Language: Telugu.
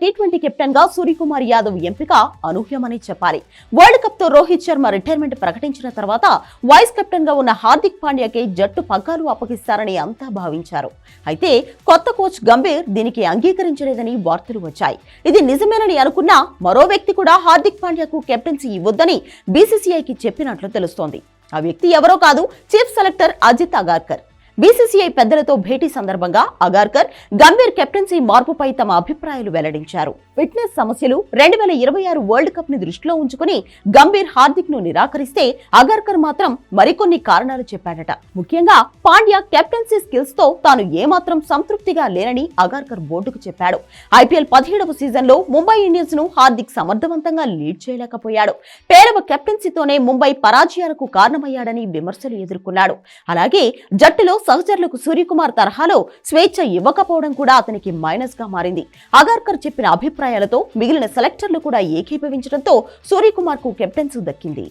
టీ ట్వంటీ కెప్టెన్గా సూర్యకుమార్ యాదవ్ ఎంపిక అనూహ్యమని చెప్పాలి. వరల్డ్ కప్తో రోహిత్ శర్మ రిటైర్మెంట్ ప్రకటించిన తర్వాత వైస్ కెప్టెన్గా ఉన్న హార్దిక్ పాండ్యాకే జట్టు పగ్గాలు అప్పగిస్తారని అంతా భావించారు. అయితే కొత్త కోచ్ గంభీర్ దీనికి అంగీకరించలేదని వార్తలు వచ్చాయి. ఇది నిజమేనని అనుకున్న మరో వ్యక్తి కూడా హార్దిక్ పాండ్యాకు కెప్టెన్సీ ఇవ్వొద్దని బీసీసీఐకి చెప్పినట్లు తెలుస్తోంది. ఆ వ్యక్తి ఎవరో కాదు chief selector Ajit Agarkar. BCCI పెద్దలతో భేటీ సందర్భంగా అగార్కర్ గంభీర్ కెప్టెన్సీ మార్పుపై తమ అభిప్రాయాలు వెల్లడించారు. ఫిట్నెస్ సమస్యలు రెండు వేల ఇరవై ఆరు వరల్డ్ కప్ని దృష్టిలో ఉంచుకుని గంభీర్ హార్దిక్ను నిరాకరిస్తే అగార్కర్ మాత్రం మరికొన్ని కారణాలు చెప్పాడట. ముఖ్యంగా పాండ్యా కెప్టెన్సీ స్కిల్స్తో తాను ఏమాత్రం సంతృప్తిగా లేనని అగార్కర్ బోర్డుకు చెప్పాడు. ఐపీఎల్ పదిహేడవ సీజన్లో ముంబై ఇండియన్స్ను హార్దిక్ సమర్థవంతంగా లీడ్ చేయలేకపోయాడు. పేరవ కెప్టెన్సీతోనే ముంబై పరాజయాలకు కారణమయ్యాడని విమర్శలు ఎదుర్కొన్నాడు. అలాగే జట్టులో సహచరులకు సూర్యకుమార్ తరహాలో స్వేచ్ఛ ఇవ్వకపోవడం కూడా అతనికి మైనస్గా మారింది. అగార్కర్ చెప్పిన అభిప్రాయాలతో మిగిలిన సెలెక్టర్లు కూడా ఏకీభవించడంతో సూర్యకుమార్కు కెప్టెన్సీ దక్కింది.